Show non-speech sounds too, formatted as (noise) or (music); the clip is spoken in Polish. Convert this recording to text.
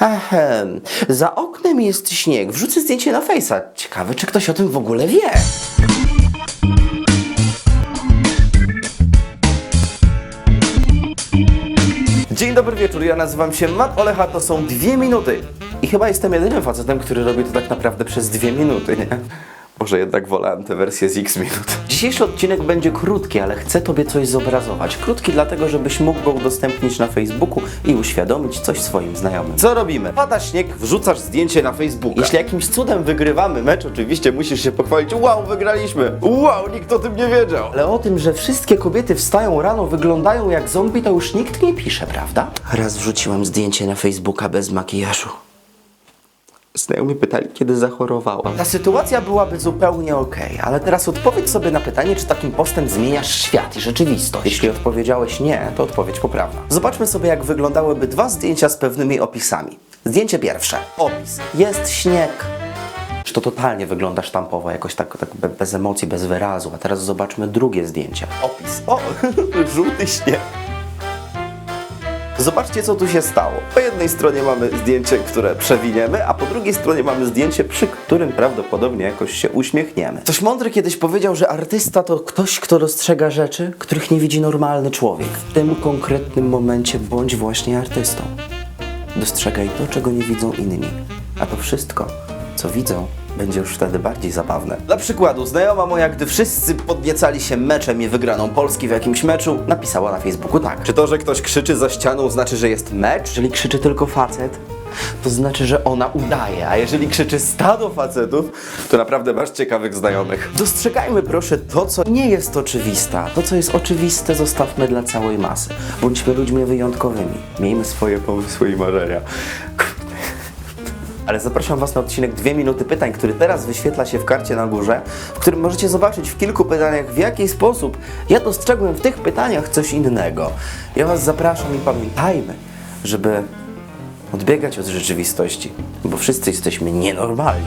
Ehem, za oknem jest śnieg. Wrzucę zdjęcie na fejsa. Ciekawe, czy ktoś o tym w ogóle wie. Dzień dobry wieczór, ja nazywam się Matt Olecha, to są dwie minuty. I chyba jestem jedynym facetem, który robi to tak naprawdę przez dwie minuty, nie? Może jednak wolałem tę wersję z x minut. Dzisiejszy odcinek będzie krótki, ale chcę Tobie coś zobrazować. Krótki dlatego, żebyś mógł go udostępnić na Facebooku i uświadomić coś swoim znajomym. Co robimy? Pada śnieg, wrzucasz zdjęcie na Facebooka. Jeśli jakimś cudem wygrywamy mecz, oczywiście musisz się pochwalić. Wow, wygraliśmy! Wow, nikt o tym nie wiedział! Ale o tym, że wszystkie kobiety wstają rano, wyglądają jak zombie, to już nikt nie pisze, prawda? Raz wrzuciłam zdjęcie na Facebooka bez makijażu. Znajomi pytali, kiedy zachorowałam. Ta sytuacja byłaby zupełnie okej, ale teraz odpowiedz sobie na pytanie, czy takim postem zmieniasz świat i rzeczywistość. Jeśli odpowiedziałeś nie, to odpowiedź poprawna. Zobaczmy sobie, jak wyglądałyby dwa zdjęcia z pewnymi opisami. Zdjęcie pierwsze. Opis. Jest śnieg. Czy to totalnie wygląda sztampowo, jakoś tak, tak be- bez emocji, bez wyrazu. A teraz zobaczmy drugie zdjęcie. Opis. O, (laughs) żółty śnieg. Zobaczcie, co tu się stało. Po jednej stronie mamy zdjęcie, które przewiniemy, a po drugiej stronie mamy zdjęcie, przy którym prawdopodobnie jakoś się uśmiechniemy. Ktoś mądry kiedyś powiedział, że artysta to ktoś, kto dostrzega rzeczy, których nie widzi normalny człowiek. W tym konkretnym momencie bądź właśnie artystą. Dostrzegaj to, czego nie widzą inni. A to wszystko, co widzą, będzie już wtedy bardziej zabawne. Dla przykładu, znajoma moja, gdy wszyscy podniecali się meczem i wygraną Polski w jakimś meczu, napisała na Facebooku tak. Czy to, że ktoś krzyczy za ścianą, znaczy, że jest mecz? Jeżeli krzyczy tylko facet, to znaczy, że ona udaje, a jeżeli krzyczy stado facetów, to naprawdę masz ciekawych znajomych. Dostrzegajmy proszę to, co nie jest oczywiste. To, co jest oczywiste, zostawmy dla całej masy. Bądźmy ludźmi wyjątkowymi. Miejmy swoje pomysły i marzenia. Ale zapraszam Was na odcinek 2 minuty pytań, który teraz wyświetla się w karcie na górze, w którym możecie zobaczyć w kilku pytaniach, w jaki sposób ja dostrzegłem w tych pytaniach coś innego. Ja Was zapraszam i pamiętajmy, żeby odbiegać od rzeczywistości, bo wszyscy jesteśmy nienormalni.